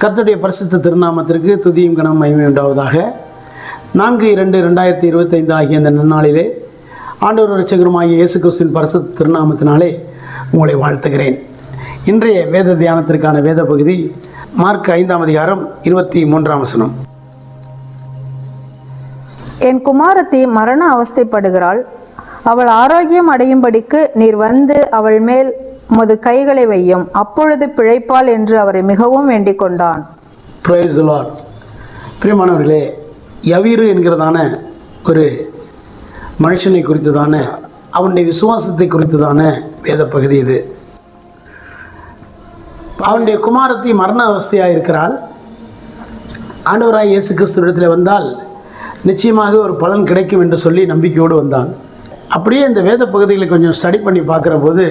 கர்த்தருடைய பரிசுத்த திருநாமத்திற்கு துதியும் கணம் மகிமை உண்டாவதாக. நான்கு இரண்டு ரெண்டாயிரத்தி இருபத்தைந்து ஆகிய இந்த நன்னாளிலே ஆண்டவர் ரட்சகருமாகிய இயேசு கிறிஸ்துவின் பரிசுத்த திருநாமத்தினாலே உங்களை வாழ்த்துகிறேன். இன்றைய வேத தியானத்திற்கான வேத பகுதி மார்க் ஐந்தாம் அதிகாரம் இருபத்தி மூன்றாம் வசனம். என் குமாரத்தி மரண அவஸ்தைப்படுகிறாள். அவள் ஆரோக்கியம் அடையும்படிக்கு நீர் வந்து அவள் மேல் உமது கைகளை வையும். அப்பொழுது பிழைப்பாள் என்று அவரை மிகவும் வேண்டிக் கொண்டான். பிரியமானவர்களே யவீரு என்கிறதான ஒரு மனுஷனை குறித்ததான அவனுடைய விசுவாசத்தை குறித்ததான வேத பகுதி இது. அவனுடைய குமாரத்தி மரண அவஸ்தையாக இருக்கிறாள். ஆண்டவராய் இயேசு கிறிஸ்துவிடத்தில் வந்தால் நிச்சயமாக ஒரு பலன் கிடைக்கும் என்று சொல்லி நம்பிக்கையோடு வந்தான். அப்படியே இந்த வேத பகுதிகளை கொஞ்சம் ஸ்டடி பண்ணி பார்க்குற போது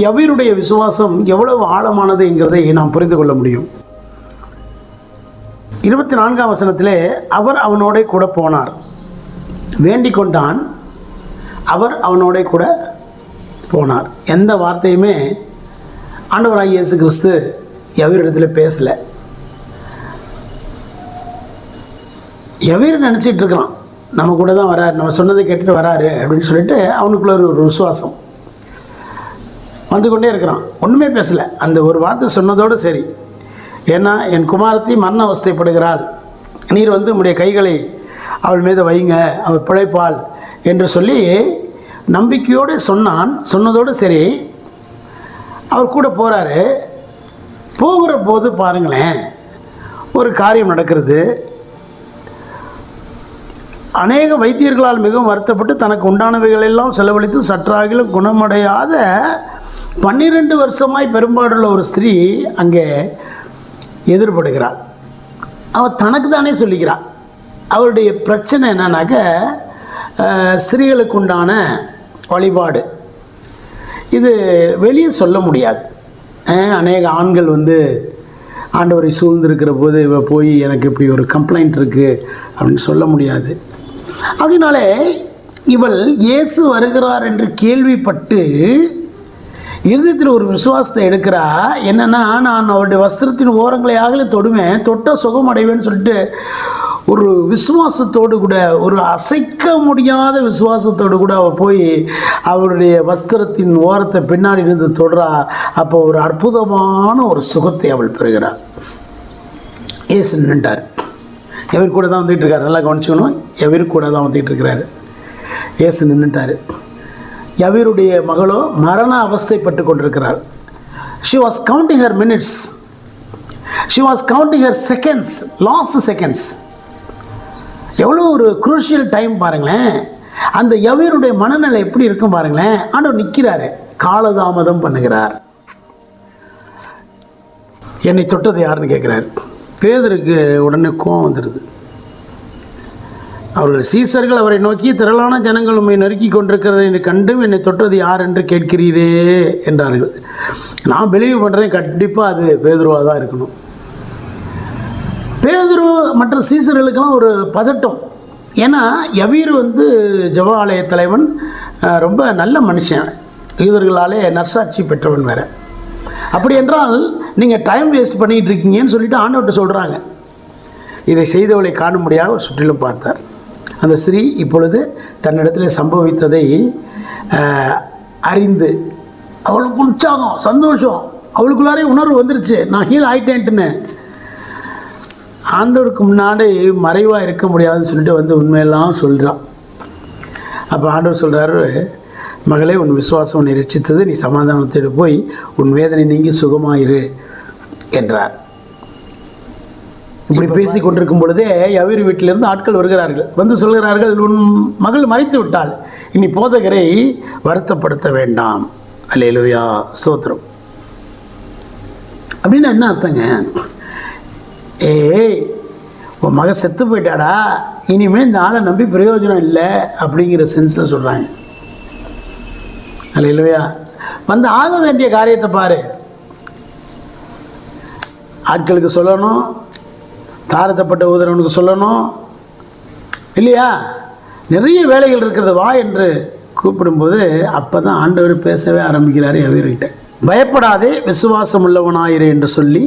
யவீருடைய விசுவாசம் எவ்வளவு ஆழமானதுங்கிறதை நாம் புரிந்து கொள்ள முடியும். இருபத்தி நான்காம் வசனத்திலே அவர் அவனோட கூட போனார். வேண்டிக் கொண்டான் அவர் அவனோட கூட போனார். எந்த வார்த்தையுமே ஆண்டவராக இயேசு கிறிஸ்து எவரிடத்தில் பேசலை. எவீர் நினச்சிட்டு இருக்கிறான் நம்ம கூட தான் வராரு நம்ம சொன்னதை கேட்டுட்டு வராரு அப்படின்னு சொல்லிட்டு அவனுக்குள்ள ஒரு ஒரு விசுவாசம். வந்து கொண்டே இருக்கிறான். ஒன்றுமே பேசலை. அந்த ஒரு வார்த்தை சொன்னதோடு சரி. ஏன்னா என் குமாரத்தை மரண அவஸ்தைப்படுகிறாள். நீர் வந்து உங்களுடைய கைகளை அவள் மீது வைங்க அவள் பிழைப்பாள் என்று சொல்லி நம்பிக்கையோடு சொன்னான். சொன்னதோடு சரி. அவர் கூட போகிறாரு போகிற போது பாருங்களேன் ஒரு காரியம் நடக்கிறது. அநேக வைத்தியர்களால் மிகவும் வருத்தப்பட்டு தனக்கு உண்டானவைகளெல்லாம் செலவழித்து சற்றாகிலும் குணமடையாத பன்னிரெண்டு வருஷமாய் பெரும்பாடுள்ள ஒரு ஸ்திரீ அங்கே எதிர்படுகிறாள். அவள் தனக்கு தானே சொல்லிக்கிறாள் அவளுடைய பிரச்சனை என்னன்னாக்க ஸ்திரீகளுக்கு உண்டான வழிபாடு. இது வெளியே சொல்ல முடியாது. அநேக ஆண்கள் வந்து ஆண்டவரை சூழ்ந்திருக்கிற போது இவ போய் எனக்கு இப்படி ஒரு கம்ப்ளைண்ட் இருக்குது அப்படின்னு சொல்ல முடியாது. அதனாலே இவள் இயேசு வருகிறார் என்று கேள்விப்பட்டு இருதயத்தில் ஒரு விசுவாசத்தை எடுக்கிறா. என்னென்னா நான் அவருடைய வஸ்திரத்தின் ஓரங்களை ஆகல தொடுவேன் தொட்ட சுகம் அடைவேன்னு சொல்லிட்டு ஒரு விசுவாசத்தோடு கூட ஒரு அசைக்க முடியாத விசுவாசத்தோடு கூட அவள் போய் அவருடைய வஸ்திரத்தின் ஓரத்தை பின்னாடி இருந்து தொடுறா. அப்போ ஒரு அற்புதமான ஒரு சுகத்தை அவள் பெறுகிறாள் ஏசு நின்றார். எவர் கூட தான் வந்துட்டு இருக்காரு நல்லா கவனிச்சுக்கணும். எவர் கூட தான் வந்துட்டு இருக்கிறாரு ஏசு நின்றுட்டார் எவருடைய மகளோ மரண அவஸ்தைப்பட்டு கொண்டிருக்கிறார் she was counting her minutes she was counting her seconds last seconds எவ்வளோ ஒரு குரூஷியல் டைம் பாருங்களேன். அந்த எவருடைய மனநிலை எப்படி இருக்கும் பாருங்களேன். ஆண்டவர் நிற்கிறாரு காலதாமதம் பண்ணுகிறார். என்னை தொட்டது யாருன்னு கேட்குறாரு. பேதருக்கு உடனே கோவம் வந்துடுது. அவர்கள் சீசர்கள் அவரை நோக்கி திரளான ஜனங்கள் உண்மை நெருக்கி கொண்டிருக்கிறதை என்று கண்டும் என்னை தொட்டது யார் என்று கேட்கிறீரே என்றார்கள். நான் பிலீவ் பண்ணுறேன் கண்டிப்பாக அது பேதுருவாக தான் இருக்கணும். பேதுரு மற்ற சீசர்களுக்கெல்லாம் ஒரு பதட்டம். ஏன்னா யவீர் வந்து ஜப ஆலய தலைவன் ரொம்ப நல்ல மனுஷன். இவர்களாலே நர்சாட்சி பெற்றவன் வேறு. அப்படி என்றால் நீங்கள் டைம் வேஸ்ட் பண்ணிகிட்டு இருக்கீங்கன்னு சொல்லிட்டு ஆண்டவர்கிட்ட சொல்கிறாங்க இதை செய்தவளை காணும்படியாக சுற்றிலும் பார்த்தார். அந்த ஸ்ரீ இப்பொழுது தன்னிடத்தில் சம்பவித்ததை அறிந்து அவளுக்கு உற்சாகம் சந்தோஷம் அவளுக்குள்ளாரே உணர்வு வந்துருச்சு. நான் ஹீல் ஆயிட்டேன்ட்டுன்னு. ஆண்டவருக்கு முன்னாடி மறைவாக இருக்க முடியாதுன்னு சொல்லிட்டு வந்து உண்மையெல்லாம் சொல்கிறான் அப்போ ஆண்டவர் சொல்கிறாரு மகளே உன் விசுவாசம் உன்னை ரட்சித்தது நீ சமாதானத்தோடு போய் உன் வேதனை நீங்கி சுகமாயிரு என்றார். இப்படி பேசி கொண்டிருக்கும் பொழுதே யவீர் வீட்டிலிருந்து ஆட்கள் வருகிறார்கள். வந்து சொல்கிறார்கள் உன் மகள் மறைத்து விட்டாள். இனி போதகரை வருத்தப்படுத்த வேண்டாம். அல்லேலூயா சோத்திரம். அப்படின்னா என்ன அர்த்தங்க? ஏய் உன் மக செத்து போயிட்டாடா. இனிமேல் இந்த ஆளை நம்பி பிரயோஜனம் இல்லை. அப்படிங்கிற சென்ஸில் சொல்கிறாங்க அல்ல இல்லையா வந்து ஆக வேண்டிய காரியத்தை பாரு. ஆட்களுக்கு சொல்லணும் தாரத்தப்பட்ட உதரவனுக்கு சொல்லணும் இல்லையா? நிறைய வேலைகள் இருக்கிறது வா என்று கூப்பிடும்போது அப்போ தான் ஆண்டவர் பேசவே ஆரம்பிக்கிறார் எவர்கிட்ட. பயப்படாதே விசுவாசம் உள்ளவனாயிரு என்று சொல்லி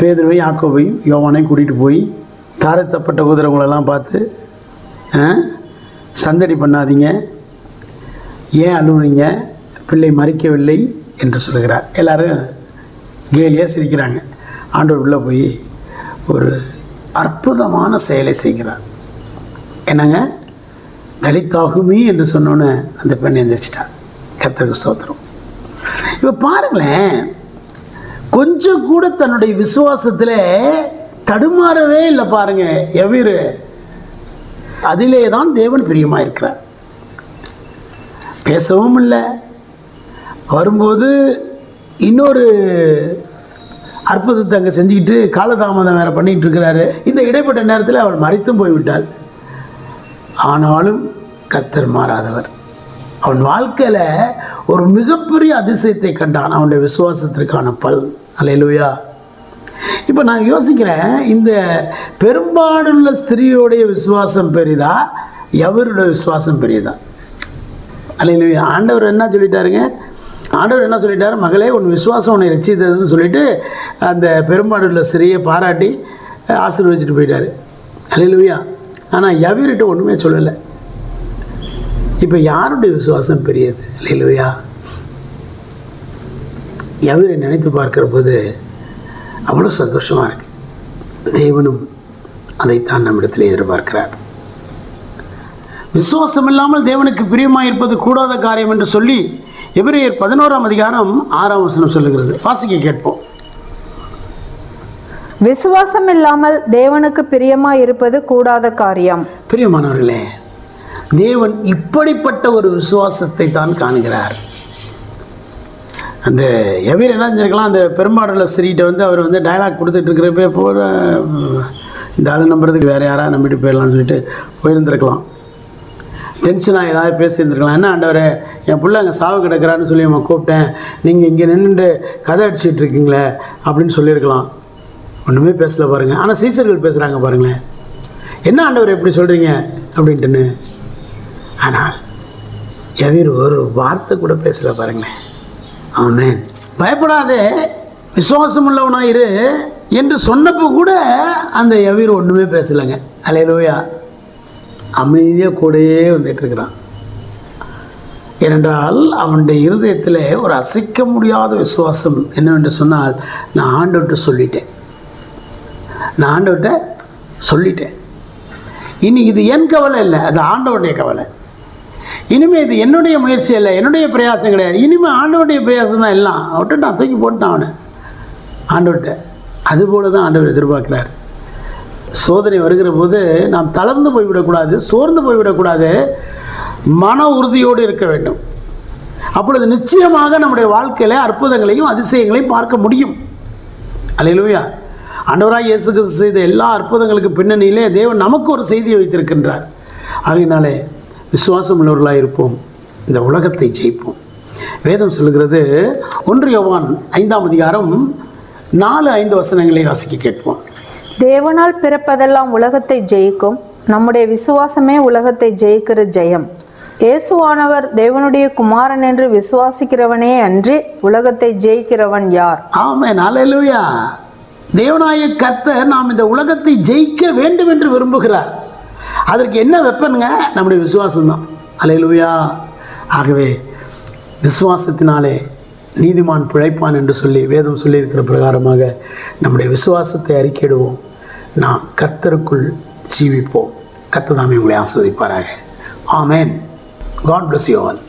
பேதுருவையும் ஆக்கோவையும் யோவானையும் கூட்டிகிட்டு போய் தாரத்தப்பட்ட உதரவங்களெல்லாம் பார்த்து சந்தடி பண்ணாதீங்க. ஏன் அழுவுறீங்க? பிள்ளை மறிக்கவில்லை என்று சொல்லுகிறார் எல்லாரும் கேலியாக சிரிக்கிறாங்க. ஆண்டவர் உள்ளே போய் ஒரு அற்புதமான செயலை செய்கிறார். என்னங்க? தலித்தாகுமி என்று சொன்னோன்னே அந்த பெண் எந்திரிச்சிட்டார் கத்திரக்கு ஸ்தோத்திரம். இப்போ பாருங்களேன். கொஞ்சம் கூட தன்னுடைய விசுவாசத்தில் தடுமாறவே இல்லை பாருங்கள் எவ்விரு? அதிலே தான் தேவன் பிரியமாக இருக்கிறார் பேசவும் இல்லை. வரும்போது இன்னொரு அற்புதத்தை அங்கே செஞ்சுக்கிட்டு காலதாமதம் வேறு பண்ணிகிட்டு இருக்கிறாரு இந்த இடைப்பட்ட நேரத்தில் அவள் மறைத்தும் போய்விட்டாள் ஆனாலும் கத்தர் மாறாதவர். அவன் வாழ்க்கையில் ஒரு மிகப்பெரிய அதிசயத்தை கண்டான். அவனுடைய விசுவாசத்திற்கான பலன். அல்லேலூயா. இப்போ நான் யோசிக்கிறேன் இந்த பெரும்பாடுள்ள ஸ்திரீயோடைய விசுவாசம் பெரிதா? எவருடைய விசுவாசம் பெரியதா? அல்லேலூயா. ஆண்டவர் என்ன சொல்லிட்டாருங்க? ஆண்டவர் என்ன சொல்லிட்டாரு? மகளே உன் விசுவாசம் உன்னை ரசித்ததுன்னு சொல்லிட்டு அந்த பெரும்பாடுள்ள ஸ்திரீயை பாராட்டி அஹ், ஆசீர்வதிச்சுட்டு போயிட்டாரு. அல்லேலூயா. ஆனால் எவர்கிட்ட ஒன்றுமே சொல்லலை. இப்போ யாருடைய விசுவாசம் பெரியது? அல்லேலூயா. எவரை நினைத்து பார்க்குற போது அவ்வளோ சந்தோஷமாக இருக்குது தேவனும் அதைத்தான் நம்மிடத்தில் எதிர்பார்க்கிறார். விசுவாசம் இல்லாமல் தேவனுக்கு பிரியமாக இருப்பது கூடாத காரியம் என்று சொல்லி எபிரேயர் பதினோராம் அதிகாரம் ஆறாம் வசனம் சொல்லுகிறது. வாசிக்க கேட்போம். விசுவாசம் இல்லாமல் தேவனுக்கு பிரியமாய் இருப்பது கூடாத காரியம். பிரியமானவர்களே தேவன் இப்படிப்பட்ட ஒரு விசுவாசத்தை தான் காணுகிறார். அந்த எவீர் என்ன செஞ்சிருக்கலாம் அந்த பெரும்பாடுள்ள ஸ்திரீட்ட வந்து அவர் வந்து டயலாக் கொடுத்துட்டு இருக்கிறப்ப போகிற இந்த ஆளை நம்புறதுக்கு வேறு யாராவது நம்பிட்டு போயிடலாம்னு சொல்லிட்டு போயிருந்திருக்கலாம். டென்ஷனாக ஏதாவது பேசியிருந்துருக்கலாம். என்ன ஆண்டவரே என் பிள்ளை அங்கே சாவு கிடக்கிறான்னு சொல்லி அவன் கூப்பிட்டேன். நீங்கள் இங்கே நின்று கதை அடிச்சிட்டு இருக்கீங்களே அப்படின்னு சொல்லியிருக்கலாம். ஒன்றுமே பேசல பாருங்கள் ஆனால் சீசர்கள் பேசுகிறாங்க பாருங்களேன். என்ன ஆண்டவர் எப்படி சொல்கிறீங்க அப்படின்ட்டுன்னு. ஆனால் எவீர் ஒரு வார்த்தை கூட பேசல பாருங்களேன். ஆமே பயப்படாதே. விசுவாசம் உள்ளவனாயிரு என்று சொன்னப்போ கூட அந்த எவீர் ஒன்றுமே பேசலைங்க. அலையிலோயா அமைதியாக கூடயே வந்துட்டு இருக்கிறான். ஏனென்றால் அவனுடைய இருதயத்தில் ஒரு அசைக்க முடியாத விசுவாசம் என்னவென்று சொன்னால் நான் ஆண்டவர்கிட்ட சொல்லிட்டேன். நான் ஆண்டவர்கிட்ட சொல்லிட்டேன். இனி இது என் கவலை இல்லை அது ஆண்டவருடைய கவலை. இனிமேல் இது என்னுடைய முயற்சி இல்லை என்னுடைய பிரயாசம் கிடையாது. இனிமேல் ஆண்டவருடைய பிரயாசம் தான் எல்லாம். அவர்கிட்ட நான் தூக்கி போட்டேன் அவனை. ஆண்டவர்கிட்ட அதுபோல தான் ஆண்டவர் எதிர்பார்க்குறார். சோதனை வருகிற போது நாம் தளர்ந்து போய்விடக்கூடாது சோர்ந்து போய்விடக்கூடாது. மன உறுதியோடு இருக்க வேண்டும். அப்பொழுது நிச்சயமாக நம்முடைய வாழ்க்கையில் அற்புதங்களையும் அதிசயங்களையும் பார்க்க முடியும். அல்லேலூயா. அண்டவராய் இயேசுக்கு கிறிஸ்து செய்த எல்லா அற்புதங்களுக்கு பின்னணியிலே தேவன் நமக்கு ஒரு செய்தியை வைத்திருக்கின்றார். ஆகையினாலே விசுவாசம் உள்ளவர்களாக இருப்போம். இந்த உலகத்தை ஜெயிப்போம். வேதம் சொல்லுகிறது ஒன்று யோவான் ஐந்தாம் அதிகாரம் நாலு ஐந்து வசனங்களை வாசிக்க கேட்போம். தேவனால் பிறப்பதெல்லாம் உலகத்தை ஜெயிக்கும். நம்முடைய விசுவாசமே உலகத்தை ஜெயிக்கிற ஜெயம். இயேசுவானவர் தேவனுடைய குமாரன் என்று விசுவாசிக்கிறவனே அன்றி உலகத்தை ஜெயிக்கிறவன் யார்? ஆமேன். அல்லேலூயா தேவனாய கத்த நாம் இந்த உலகத்தை ஜெயிக்க வேண்டும் என்று விரும்புகிறார். அதற்கு என்ன வெப்பனுங்க நம்முடைய விசுவாசம்தான். அல்லேலூயா ஆகவே விசுவாசத்தினாலே நீதிமான் பிழைப்பான் என்று சொல்லி வேதம் சொல்லியிருக்கிற பிரகாரமாக நம்முடைய விசுவாசத்தை அறிக்கையிடுவோம். நாம் கர்த்தருக்குள் ஜீவிப்போம். கர்த்தர் தாமே உங்களை ஆஸ்வதிப்பாராக ஆமேன். God bless you all